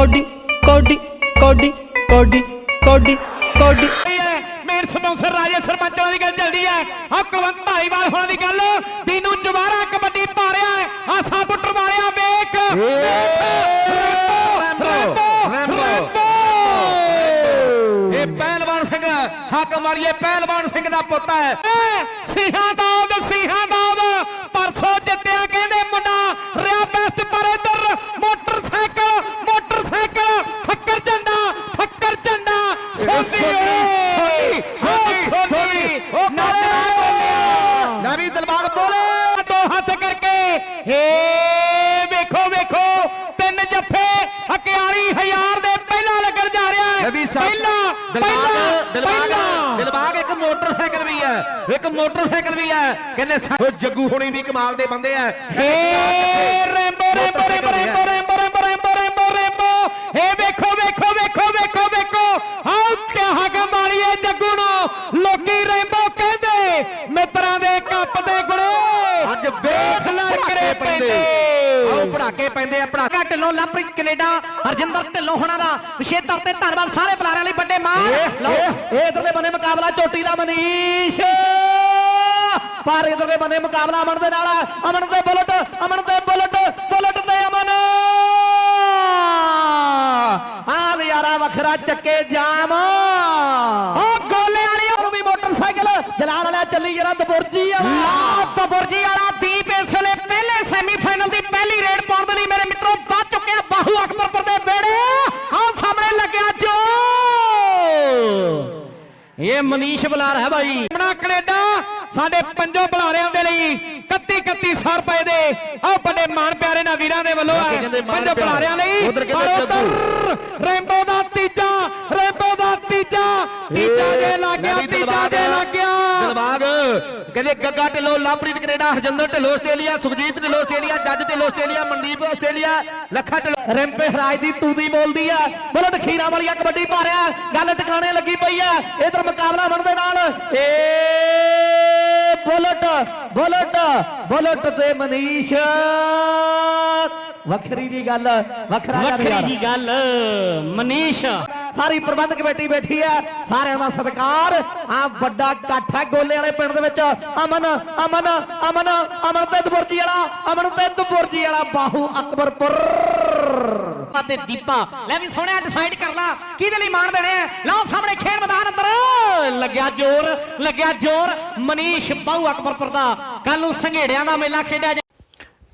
Cody ਕੋਡੀ ਕੋਡੀ ਕੋਡੀ ਕੋਡੀ ਕੋਡੀ। ਮੇਨ ਸਪਾਂਸਰ ਰਾਜੇ ਸਰਪੰਚਾਂ ਦੀ ਗੱਲ ਚੱਲਦੀ ਹੈ। ਆ ਕੁਲਵੰਤ ਧਾਲੀਵਾਲ ਹੋਣਾ ਦੀ ਗੱਲ। ਦੀਨੂ ਜਵਾਰਾ ਕਬੱਡੀ ਪਾ ਰਿਹਾ ਹੈ। ਆਸਾ ਪੁੱਟਰ ਮਾਰਿਆ ਵੇਖ। ਇਹ ਪਹਿਲਵਾਨ ਸਿੰਘ ਹਾਕਮ ਵਾਲੀਏ ਪਹਿਲਵਾਨ ਸਿੰਘ ਦਾ ਪੁੱਤ ਹੈ। ਸਿੰਘਾਂ ਦਾਉਦ ਹੇ ਵੇਖੋ ਵੇਖੋ ਤਿੰਨ ਜੱਫੇ ਹਕਿਆਰੀ ਹਜ਼ਾਰ ਦੇ ਪਹਿਲਾਂ ਲੱਗਣ ਜਾ ਰਿਹਾ ਹੈ। ਪਹਿਲਾਂ ਦਿਲਬਾਗ ਪਹਿਲਾਂ ਦਿਲਬਾਗ ਪਹਿਲਾਂ। ਦਿਲਬਾਗ ਇੱਕ ਮੋਟਰਸਾਈਕਲ ਵੀ ਹੈ ਇੱਕ ਮੋਟਰਸਾਈਕਲ ਵੀ ਹੈ। ਕਹਿੰਦੇ ਜੱਗੂ ਹੁਣੀ ਵੀ ਕਮਾਲ ਦੇ ਬੰਦੇ ਆ। ਹੇ Rambo Rambo Rambo Rambo Rambo Rambo ਹੇ ਵੇਖੋ ਵੇਖੋ ਵੇਖੋ ਵੇਖੋ ਵੇਖੋ ਆਉ ਕਿ ਹਗਮ ਵਾਲੀਏ ਜੱਗੂ ਨੂੰ ਲੋਕੀ ਰੈਂਬੋ ਕਹਿੰਦੇ ਮਿੱਤਰਾਂ ਦੇ ਕੱਪ ਦੇ ਗੁਣੇ ਵੇਖ ਲੜਕਰੇ ਪੈਂਦੇ। ਆਓ ਪੜਾਕੇ ਪੈਂਦੇ ਆ ਪੜਾਕੇ ਢਿੱਲੋਂ ਲਵਪ੍ਰੀਤ ਕੈਨੇਡਾ ਹਰਜਿੰਦਰ ਢਿੱਲੋਂ ਹੋਣਾ ਦਾ ਵਿਸ਼ੇਸ਼ ਤੌਰ ਤੇ ਧੰਨਵਾਦ ਸਾਰੇ ਬੁਲਾਰਿਆਂ ਲਈ ਵੱਡੇ ਮਾਣ। ਲਓ। ਇਹ ਇਧਰਲੇ ਬੰਨੇ ਮੁਕਾਬਲਾ ਚੋਟੀ ਦਾ ਮਨੀਸ਼। ਪਰ ਇਧਰਲੇ ਬੰਨੇ ਮੁਕਾਬਲਾ ਅਮਨ ਦੇ ਨਾਲ। ਅਮਨ ਤੇ ਬੁਲਟ ਅਮਨ ਤੇ ਬੁਲਟ ਬੁਲਟ ਤੇ ਅਮਨ। ਆ ਲਿਆਰਾ ਵੱਖਰਾ ਚੱਕੇ ਜਾਮ। ਉਹ ਗੋਲੇ ਵਾਲੀ ਉਹ ਵੀ ਮੋਟਰਸਾਈਕਲ। ਜਲਾਲ ਵਾਲਾ ਚੱਲੀ ਜਰਾ ਦਬੁਰਜੀ ਵਾਲਾ। ਇਹ ਮਨੀਸ਼ ਬੁਲਾਰ ਹੈ ਭਾਈ ਆਪਣਾ ਕੈਨੇਡਾ ਸਾਡੇ ਪੰਜੋ ਬੁਲਾਰਿਆਂ ਦੇ ਲਈ 31 3100 ਰੁਪਏ ਦੇ ਆਹ ਵੱਡੇ ਮਾਨ ਪਿਆਰੇ ਨਾ ਵੀਰਾਂ ਦੇ ਵੱਲੋਂ ਹੈ। ਮਾਣ ਪੰਜੋ। ਬੁਲਾਰਿਆਂ ਲਈ ਰੈਂਬੋ ਦਾ ਤੀਜਾ ਰੈਂਬੋ ਦਾ ਤੀਜਾ ਤੀਜਾ ਜੇ ਲੱਗ ਕਹਿੰਦੇ Gagga Dhillon Lovepreet Canada Harjinder Dhillon Australia Sukhjit Dhillon Australia Jajj Dhillon Australia Mandeep Australia Lakha Dhillon. Rimpy ਹਰਾਜ ਦੀ ਤੂਦੀ ਬੋਲਦੀ ਆ। ਬੁਲਟ ਖੀਰਾ ਵਾਲੀਆ ਕਬੱਡੀ ਪਾ ਰਿਹਾ। ਗੱਲ ਟਿਕਾਣੇ ਲੱਗੀ ਪਈ ਆ। ਇਧਰ ਮੁਕਾਬਲਾ ਬਣ ਦੇ ਨਾਲ ਏ ਬੁਲਟ ਬੁਲਟ ਬੁਲਟ ਤੇ ਮਨੀਸ਼। ਵੱਖਰੀ ਜੀ ਗੱਲ ਵੱਖਰਾ ਵੱਖਰੀ ਗੱਲ ਮਨੀਸ਼। ਸਾਰੀ ਪ੍ਰਬੰਧਕ ਕਮੇਟੀ ਬੈਠੀ ਹੈ। ਸਾਰਿਆਂ ਦਾ ਸਤਿਕਾਰ। ਆ ਵੱਡਾ ਇਕੱਠ ਹੈ ਗੋਲੇ ਵਾਲੇ ਪਿੰਡ ਦੇ ਵਿੱਚ। ਅਮਨ ਅਮਨ ਅਮਨ ਅਮਨ ਤੇ ਦਬੁਰਜੀ ਵਾਲਾ, ਅਮਨ ਤੇ ਦਬੁਰਜੀ ਵਾਲਾ, ਬਾਹੂ ਅਕਬਰਪੁਰ। ਅਤੇ ਦੀਪਾ, ਲੈ ਵੀ ਸੋਹਣਿਆ ਡਿਸਾਈਡ ਕਰ ਲਾ। ਕਿਹਦੇ ਲਈ ਮਾਣ ਦੇਣੇ ਆ? ਲਓ ਸਾਹਮਣੇ ਖੇਡ ਮੈਦਾਨ ਅੰਦਰ। ਲੱਗਿਆ ਜ਼ੋਰ ਲੱਗਿਆ ਜ਼ੋਰ। ਮਨੀਸ਼ ਬਾਹੂ ਅਕਬਰਪੁਰ ਦਾ। ਕੱਲ ਨੂੰ ਸੰਘੇੜਿਆਂ ਦਾ ਮੇਲਾ ਖੇਡਿਆ